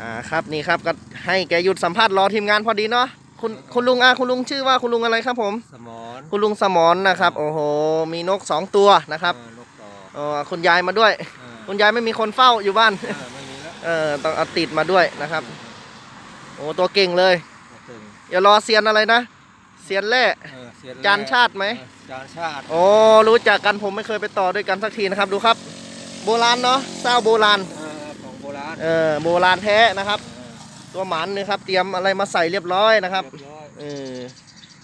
อ่าครับนี่ครับก็ให้แกหยุดสัมภาษณ์รอทีมงานพอดีเนาะคุณคุณลุงอะคุณลุงชื่อว่าคุณลุงอะไรครับผม สมอนคุณลุงสมอนนะครับ โอ้โห มีนกสองตัวนะครับเออนกต่อเออคุณยายมาด้วย เออคุณยายไม่มีคนเฝ้าอยู่บ้าน เออไม่มีแล้วเออต้องเอาติดมาด้วยนะครับ โอ้ตัวเก่งเลยนกตึงอย่ารอเซียนอะไรนะเซียนแร่ เออเสียจานชาติไหม เออจานชาติโอ้รู้จักกันผมไม่เคยไปต่อด้วยกันสักทีนะครับดูครับ โบราณเนาะเศร้าโบราณเออของโบ ราณเออโบราณแท้นะครับเออตัวหมันนะครับ เตรียมอะไรมาใส่เรียบร้อยนะครับเรียบร้อยเออ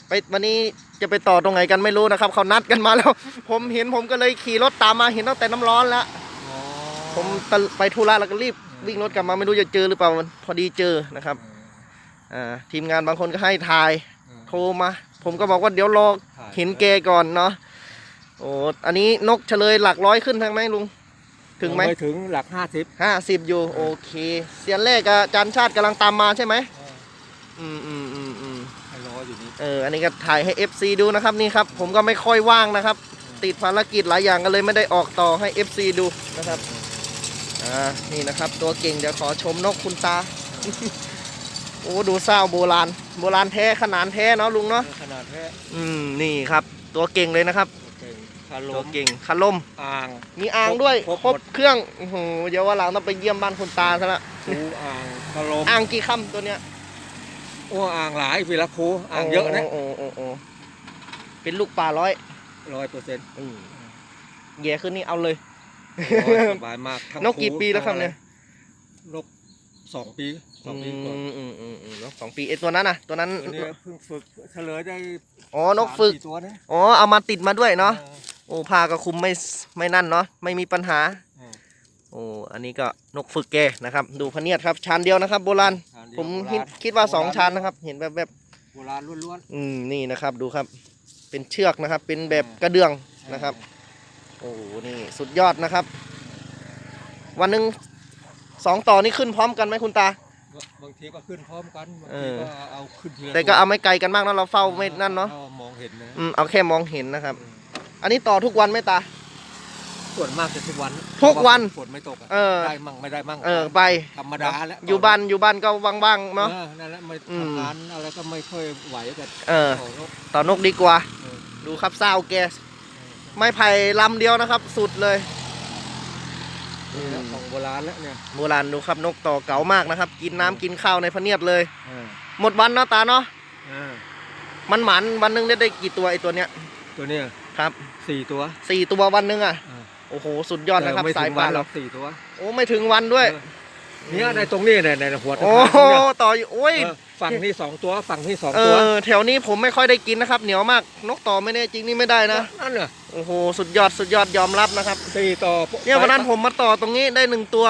ไปวันนี้จะไปต่อตรงไหนกันไม่รู้นะครับเขานัดกันมาแล้ว ผมเห็นผมก็เลยขี่รถตามมาเห็นตั้งแต่น้ำร้อนแล้ว อ๋อผมตะไปธุระแล้วก็รีบวิ่งรถกลับมาไม่รู้จะเจอหรือเปล่าพอดีเจอนะครับอ่าทีมงานบางคนก็ให้ถ่ายเออ โทรมา ผมก็บอกว่าเดี๋ยวรอถ่าย เห็นแกก่อนเนาะโอ้อันนี้นกเฉลยหลักร้อยขึ้นทั้งไหมลุง ถึงไหมไม่ถึงหลักห้าสิบห้าสิบอยู่โอเค เสียนแรกกับจานชาติกำลังตามมาใช่ไหมอืมอืมอืมอืมให้รออยู่นี่เอออันนี้ก็ถ่ายให้ FC ดูนะครับนี่ครับ ผมก็ไม่ค่อยว่างนะครับ ติดภารกิจหลายอย่างก็เลยไม่ได้ออกต่อให้ FC ดูนะครับอ่านี่นะครับ ตัวเก่งเดี๋ยวขอชมนกคุณตา โอ้ดูเศร้าโบราณ โบราณแท้ขนาดแท้เนาะลุงเนาะขนาดแค่อืมนี่ครับ ตัวเก่งเลยนะครับ เก่งคาลตัวมเก่งคันลม อ่าง มีอ่างด้วย ครบครบหมดเครื่องโอ้โหเดี๋ยววันหลังต้องไปเยี่ยมบ้านคุณตาซะละคูอ่างคาลมอ่างกี่คำตัวเนี้ยโอ้อ่างหลายปีละคูอ่างเยอะนะโอ้โอ้โอ้เป็นลูกปลาร้อยร้อยเปอร์เซ็นต์อืมแย่ขึ้นนี่เอาเลย สบายมากทั้งนกกี่คูปีแล้วครับเนี่ย นกสองปีสองปีกว่าอืมอืมอืมอืมนกสองปีไอตัวนั้นน่ะตัวนั้น ตัวเนี้ยเพิ่งฝึกเฉลยได้อ๋อนกฝึก สามสี่ตัวนะอ๋อเอามาติดมาด้วยเนาะออ โอ้พาก็คุมไม่ไม่นั่นเนาะไม่มีปัญหาเออโอ้อันนี้ก็นกฝึกแกนะครับ ดูพะเนียดครับชานเดียวนะครับ โบราณชานเดียวผมโบรณคิดคิดว่าสองชานนะครับ เห็นแบบแบบโบราณล้วนอืมนี่นะครับดูครับ เป็นเชือกนะครับ เป็นแบบกระเดื่องๆนะครับ โอ้โหนี่สุดยอดนะครับ วันหนึ่งสองต่อนี่ขึ้นพร้อมกันไหมคุณตาบางทีก็ขึ้นพร้อมกันบางเอทีอก็เอาขึ้นทีละแต่ก็เอาไม่ไกลกันมากนะเราเฝ้าไม่นั่นเนาะอมองเห็นนะอืมเอาแค่มองเห็นนะครับ อันนี้ต่อทุกวันไหมตา ส่วนมากจะทุกวันทุกวันฝนไม่ตกอะเออ ได้มั่งไม่ได้มั่งเออไปธรรมดาแล้วอยู่บ้านอยู่บ้านก็ว่างๆเนาะ ออนั่นแหละไม่อืม ทำงานอะไรก็ไม่ค่อยไหวกันเออโอ้โหต่อนกดีกว่า เออดูครับเศร้าแกไม้ไผ่ลำเดียวนะครับ สุดเลย นี่แหละของโบราณแล้วเนี่ยโบราณดูครับนกต่อเก๋ามากนะครับ กินน้ำกินข้าวในพะเนียดเลย เออหมดวันเนาะตาเนาะ เออมันหมันวันหนึงได้ได้กี่ตัวไอตัวเนี้ยตัวเนี้ย ครับสี่ตัวสี่ตัววันหนึงอะเออโอ้โห สุดยอดนะครับเไม่สายถึงป่าวันหรเราอกสี่ตัวโอ้ไม่ถึงวันด้วยเออเนี่ยในตรงนี้เนี่ยในหัวตะโอ้พานโหเนี่ยต่ออยู่โอ้ย เออฝั่งนี้สองตัวฝั่งนี้สองเอตัวอแถวนี้ผมไม่ค่อยได้กินนะครับ เหนียวมาก นกต่อไม่แน่จริงนี่ไม่ได้นะ นั่นเหรอโอ้โห สุดยอด สุดยอดยอมรับนะครับ สี่ต่อเนี่ยวันนั้นผมมาต่อตรงนี้ได้หนึ่งตัว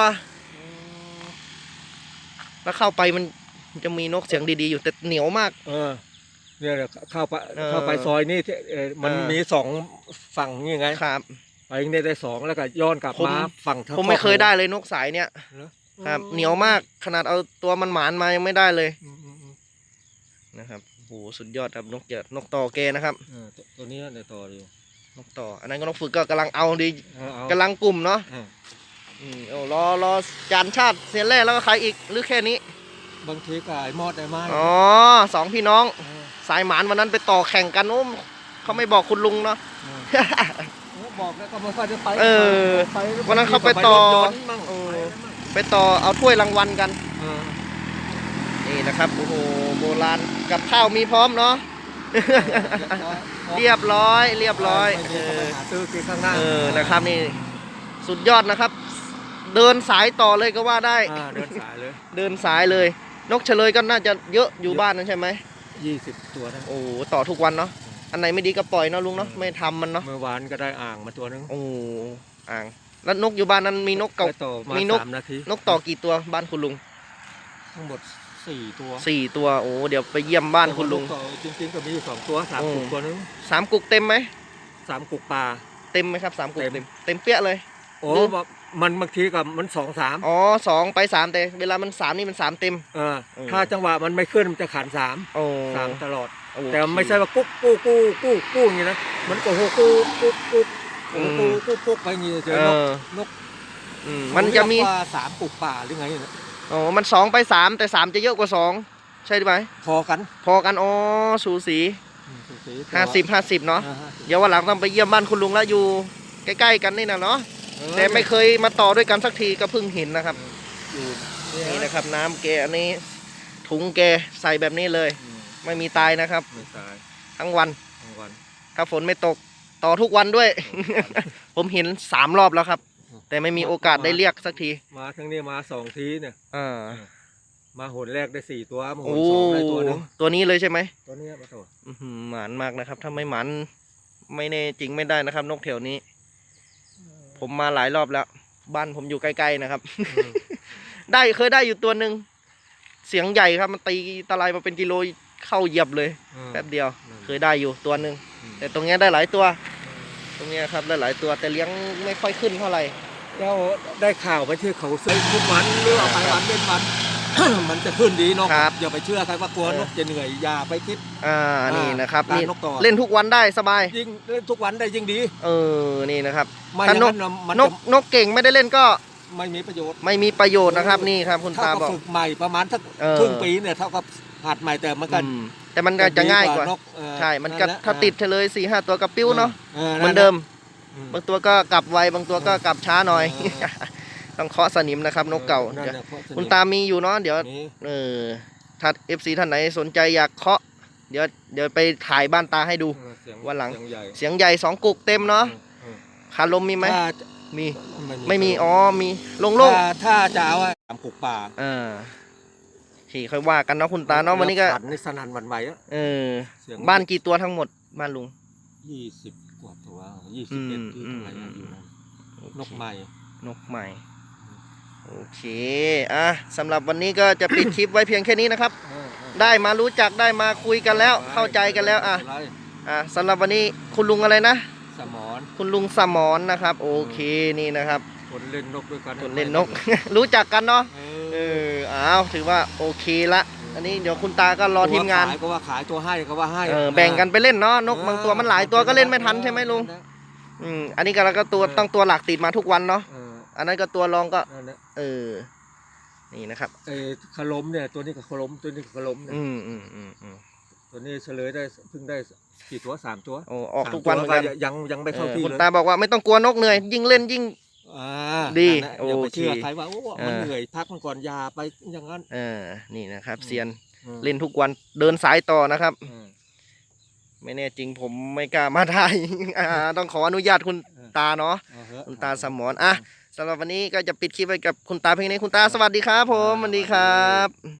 แล้วเข้าไปมันจะมีนกเสียงดีๆอยู่แต่เหนียวมาก เออ เนี่ยเดี๋ยวเข้าไปเออเข้าไปซอยนี่ที่เออมันเออ มีสองฝั่งนี่ไงครับ ไปเนี่ยได้สองแล้วก็ย้อนกลับผม มาฝั่งทางผมไม่เคยได้เลยนกสายเนี่ยเหรอครับ เหนียวมากขนาดเอาตัวมันหมานมายังไม่ได้เลยอืมอืมอืมนะครับโอ้โหสุดยอดครับนกเจิดนกต่อแกนะครับ เออตัวตัวนี้เนี่ยต่ออยู่นกต่อ อันนั้นก็นกฝึกก็กำลังเอาดีเออเอากำลังกลุ่มเนาะเอออืมเอารอรอจานชาติเซียนแรกแล้วก็ใครอีกหรือแค่นี้บางทีก็ไอ้มอดไอ้ไม้อ๋อสองพี่น้อง เออ สายหมานวันนั้นไปต่อแข่งกันโอ้เขาไม่บอกคุณลุงเนาะเออเออบอกแล้วก็ไม่ค่อยได้ไปเออไปวันนั้นเขาไปต่อรถยนต์มั่งเออไปแล้วมั่งไปต่อเอาถ้วยรางวัลกันเออนี่นะครับโอ้โหโบราณกับข้าวมีพร้อมเนาะเรียบร้อย เรียบร้อยไม่เอมีอใครหาซื้อกินข้างหน้าเออนะครับนี่สุดยอดนะครับ เดินสายต่อเลยก็ว่าได้อ่าเดินสายเลย เดินสายเลย นกเฉลยก็น่าจะเยอะอยู่บ้านนั่นใช่ไหม ยี่สิบตัวนะ โอ้โหต่อทุกวันเนาะอันไหนไม่ดีก็ปล่อยเนาะลุงเนาะไม่ทำมันเนาะเมื่อวานก็ได้อ่างมาตัวนึงโอ้โหอ่าง แล้วนกอยู่บ้านนั้นมีนกเก่า ได้ต่อมามีนก สามนาทีนกต่อกี่ตัวบ้านคุณลุงทั้งหมดสี่ตัวสี่ตัวโอ้เดี๋ยวไปเยี่ยมบ้านคุณลุงนกต่อจริงๆก็มีอยู่สองตัวสามโอ้ กุกตัวนึงสามกุกเต็มไหมสามกุกปลา เต็มไหมครับสามกุกเต็เต็มมเต็มเปี้ยเลย โอ้ดูแบบมันบางทีกับมันสองสามอ๋อสองไปสามแต่เวลามันสามนี่มันสามเต็มเออเออถ้าจังหวะมันไม่ขึ้นมันจะขันสามโอ้สามตลอดโอเคแต่ไม่ใช่ว่ากุ๊กกู้กู้กู้กู้อย่างนี้นะมันก็โหกู้กู้กู้โอ้โหกู้กู้กู้ไปอย่างนี้เจเออนกอนกอืมมันจะมีเรียกว่าสามกุกป่าหรือไงเนี่ยอโอ้มันสองไปสามแต่สามจะเยอะกว่าสองใช่ไหมพอกัน พอกันอ๋อสูสีอืมสูสีห้าสิบห้าสิบเนาะอ่าห้าสิบเดี๋ยววันหลังต้องไปเยี่ยมบ้านคุณลุงแล้วอยู่ใกล้ๆกันนี่นะเนาะเออ แต่ไม่เคยมาต่อด้วยกันสักทีก็เพิ่งเห็นนะครับอยู่นี่นะครับ น้ำแกอันนี้ ถุงแกใส่แบบนี้เลยอืมไม่มีตายนะครับ ไม่ตายทั้งวันทั้งวัน ถ้าฝนไม่ตกต่อทุกวันด้วย ผมเห็นสามรอบแล้วครับ แต่ไม่มีโอกาสได้เรียกสักที มาทั้งนี้มาสองทีเนี่ยอ่ามาหนแรกได้สี่ตัวมาหโอ้นสองได้ตัวหนึงตัวนี้เลยใช่ไหมตัวเนี้ยมาโถอื้อหือหมานมากนะครับ ถ้าไม่หมานไม่แน่จริงไม่ได้นะครับ นกแถวนี้ ผมมาหลายรอบแล้ว บ้านผมอยู่ใกล้ๆนะครับอืมได้เคยได้อยู่ตัวหนึ่งเสียงใหญ่ครับมันตีตะไลมาเป็นกิโลเข้าเหยียบเลยอืม แป๊บเดียว อืม เคยได้อยู่ตัวหนึ่งอืมแต่ตรงเนี้ยได้หลายตัว ตรงเนี้ยครับได้หลายตัวแต่เลี้ยงไม่ค่อยขึ้นเท่าไหร่ แล้วได้ข่าวไปที่เขาซื้อทุกวันหรือเอาไปวันเป็นวัน มันจะขึ้นดีเนาะครับอย่าไปเชื่อใครว่ากลัวนกจะเหนื่อยอย่าไปคิดอ่านี่นะครับการนี่นกต่อเล่นทุกวันได้สบายยิ่งเล่นทุกวันได้ยิ่งดี เออนี่นะครับไม่อถ้าย่างนนั้กนน่ะมันนจะกนกเก่งไม่ได้เล่นก็ไม่มีประโยชน์ไม่มีประโยชน์นะครับนี่ครับคุณเท่าตากับบอกฝึกใหม่ประมาณสักเออครึ่งปีเนี่ยเท่ากับหัดใหม่แต่มันก็อืมแต่มันก็จะง่ายกว่านกเอ่อใช่มันก็แหละถ้าติดเฉลยสี่ห้าตัวกับปิ้วเนาะออเหมือนเดิมอืมบางตัวก็กลับไวบางตัวก็กลับช้าหน่อยเออ ต้องเคาะสนิมนะครับ นกเก่านั่นเดี๋ยวน่ะเพราะฉะนั้นคุณตามีอยู่เนาะเดี๋ยวนี่เออถ้าเอฟซีท่านไหนสนใจอยากเคาะ เดี๋ยวเดี๋ยวไปถ่ายบ้านตาให้ดูเออเสียวันหลังเสียใญ่เสียงใหญ่สองกุกเต็มเนาะเออคาลมมีไหมถ้ามีไม่ไม่มีอ๋อมีโล่งถ้าถ้าจะเอาอะตามปลูกป่าๆอ่าขี่ค่อยว่ากันเนาะคุณตาเนาะวันนี้ก็ขันในสนั่นหวันไหวอะเออเสียงบ้านกี่ตัวทั้งหมดบ้านลุงยี่สิบกว่าตัวยี่อืสิบมเอ็ดที่อืมเท่าไหร่อะอืมอยู่นั่นนกใหม่นกใหม่ โอเค อะสำหรับวันนี้ก็จะปิดคลิปไว้เพียงแค่นี้นะครับเออเออได้มารู้จักได้มาคุยกันแล้ว เข้าใจกันแล้วอะไม่เป็นไรอะสำหรับวันนี้คุณลุงอะไรนะสมอนคุณลุงสมอนนะครับ โอเคนี่นะครับคนเล่นนกด้วยกันคนเล่นนก รู้จักกันเนาะเอเออออ้าวถือว่าโอเคละอันนี้เดี๋ยวคุณตาก็รอทีมงานตัวขายก็ว่าขายตัวให้ก็ว่าให้เออแบ่งกันไปเล่นเนาะนกบางตัวมันหลายตัวก็เล่นไม่ทันใช่ไหมลุงอืมอันนี้ก็แล้วก็ตัวต้องตัวหลักติดมาทุกวันเนาะเอออันนั้นก็ตัวรองก็ นั่นแหละเออ นี่นะครับ ไอ้ขลมเนี่ยตัวนี้ก็ขลมตัวนี้ก็ขลมเนี่ยอืมอืมอืมอืมตัวนี้เฉลยได้เพิ่งได้กี่ตัวสามตัวโอ้ออกทุกวันเหมือนกันสามตัวยังยังไม่เข้าเออที่คุณเลยตาบอกว่าไม่ต้องกลัวนกเหนื่อย ยิ่งเล่นยิ่ง อ่าดีนั่นแหละอย่าไปโอเคเชื่อใครว่าโอ้มันเออ เหนื่อยพักมันก่อนอยาไปอย่างนั้น เออนี่นะครับ อืม เซียนอืมเล่นทุกวันเดินสายต่อนะครับ อืม ไม่แน่จริงผมไม่กล้ามาถ่าย อ่าต้องขออนุญาตคุณเออ ตาเนาะ เอาเถอะ คุณตาสมอนอะ สำหรับวันนี้ก็จะปิดคลิปไปกับคุณตาเพียงนี้คุณตาสวัสดีครับผมสวัสดีครับ